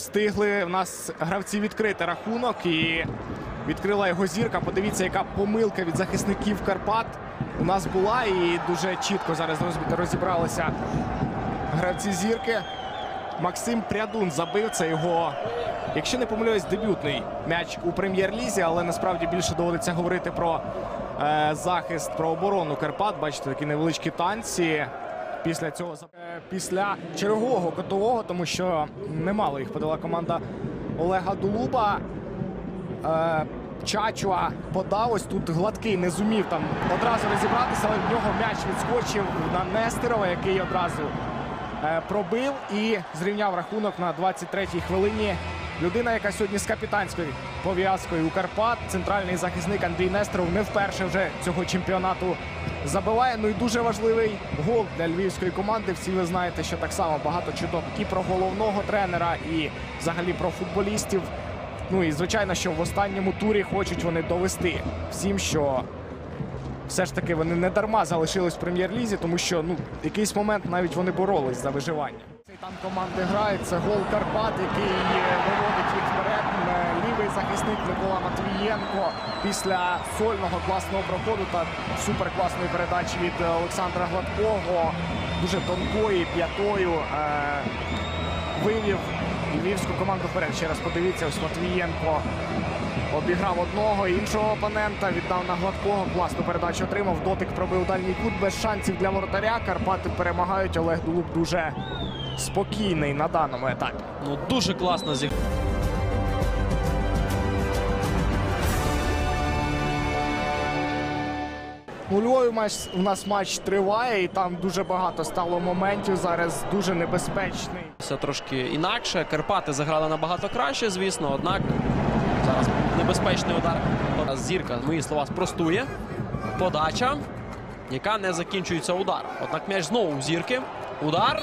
встигли в нас гравці відкрити рахунок і відкрила його зірка. Подивіться, яка помилка від захисників Карпат у нас була. І дуже чітко зараз розібралися гравці зірки. Максим Прядун забив це його, якщо не помиляюсь, дебютний м'яч у прем'єр-лізі, але насправді більше доводиться говорити про е, захист, про оборону Карпат. Бачите, такі невеличкі танці. Після цього е, після чергового котового, тому що немало їх подала команда Олега Дулуба. Е, Чачуа подав ось тут гладкий, не зумів там одразу розібратися, але в нього м'яч відскочив на Нестерова, який одразу е, пробив і зрівняв рахунок на 23-й хвилині. Людина, яка сьогодні з капітанською пов'язкою у Карпат, центральний захисник Андрій Нестеров не вперше вже цього чемпіонату забиває. Ну і дуже важливий гол для львівської команди. Всі ви знаєте, що так само багато чуток і про головного тренера, і взагалі про футболістів. Ну і звичайно, що в останньому турі хочуть вони довести всім, що все ж таки вони не дарма залишились в прем'єр-лізі, тому що ну якийсь момент навіть вони боролись за виживання. Цей там команди грають. Це гол Карпат, який захисник Микола Матвієнко після сольного класного проходу та суперкласної передачі від е, Олександра Гладкого. Дуже тонкої п'ятою е, вивів львівську команду вперед. Ще раз подивіться, ось Матвієнко обіграв одного іншого опонента, віддав на гладкого. Класну передачу отримав. Дотик пробив дальній кут без шансів для воротаря. Карпати перемагають. Олег Дулук дуже спокійний на даному етапі. Ну дуже класно зіграв. У Львові матч, у нас матч триває, і там дуже багато стало моментів. Зараз дуже небезпечний. Все трошки інакше. Карпати заграли набагато краще, звісно. Однак зараз небезпечний удар. Зірка, мої слова, спростує. Подача, яка не закінчується удар. Однак м'яч знову у зірки. Удар.